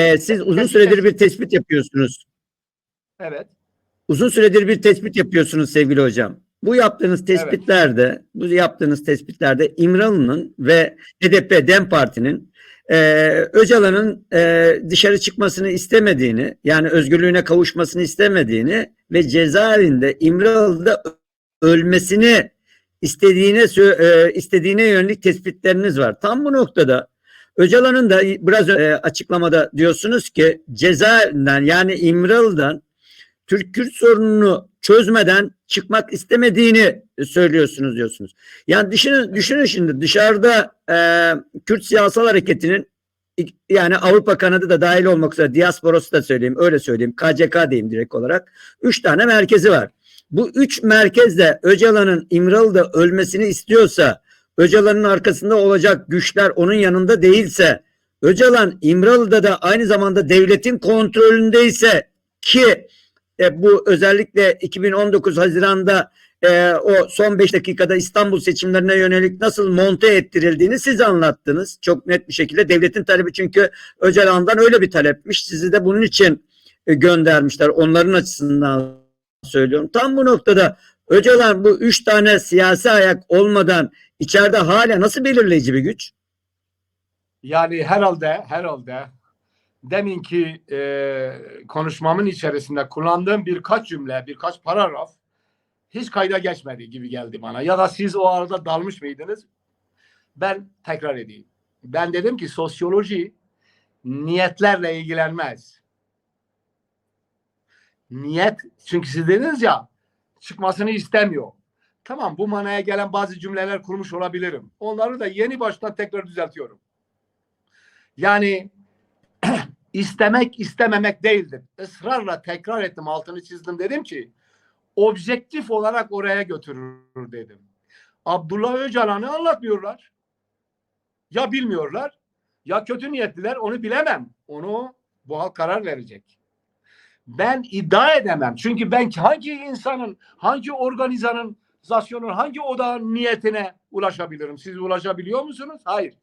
Ee, siz uzun süredir bir tespit yapıyorsunuz. Evet. Uzun süredir bir tespit yapıyorsunuz sevgili hocam. Bu yaptığınız tespitlerde, bu yaptığınız tespitlerde İmralı'nın ve HDP DEM Parti'nin e, Öcalan'ın e, dışarı çıkmasını istemediğini, yani özgürlüğüne kavuşmasını istemediğini ve cezaevinde İmralı'da ölmesini istediğine e, istediğine yönelik tespitleriniz var. Tam bu noktada Öcalan'ın da biraz e, açıklamada diyorsunuz ki cezaevinden yani İmralı'dan Türk-Kürt sorununu çözmeden çıkmak istemediğini söylüyorsunuz diyorsunuz. Yani düşünün, düşünün şimdi dışarıda e, Kürt siyasal hareketinin yani Avrupa kanadı da dahil olmak üzere diasporası da söyleyeyim öyle söyleyeyim KCK diyeyim direkt olarak. Üç tane merkezi var. Bu üç merkezde Öcalan'ın İmralı'da ölmesini istiyorsa Öcalan'ın arkasında olacak güçler onun yanında değilse Öcalan İmralı'da da aynı zamanda devletin kontrolündeyse ki e, bu özellikle 2019 Haziran'da e, o son 5 dakikada İstanbul seçimlerine yönelik nasıl monte ettirildiğini siz anlattınız. Çok net bir şekilde devletin talebi çünkü Öcalan'dan öyle bir talepmiş. Sizi de bunun için e, göndermişler. Onların açısından söylüyorum. Tam bu noktada Öcalan bu üç tane siyasi ayak olmadan içeride hala nasıl belirleyici bir güç? Yani herhalde herhalde deminki e, konuşmamın içerisinde kullandığım birkaç cümle, birkaç paragraf hiç kayda geçmedi gibi geldi bana. Ya da siz o arada dalmış mıydınız? Ben tekrar edeyim. Ben dedim ki sosyoloji niyetlerle ilgilenmez. Niyet çünkü siz dediniz ya çıkmasını istemiyor. Tamam bu manaya gelen bazı cümleler kurmuş olabilirim. Onları da yeni baştan tekrar düzeltiyorum. Yani istemek istememek değildir. Israrla tekrar ettim altını çizdim dedim ki objektif olarak oraya götürür dedim. Abdullah Öcalan'ı anlatmıyorlar. Ya bilmiyorlar ya kötü niyetliler onu bilemem. Onu bu halk karar verecek. Ben iddia edemem. Çünkü ben hangi insanın, hangi organizanın, organizasyonun hangi odağın niyetine ulaşabilirim? Siz ulaşabiliyor musunuz? Hayır.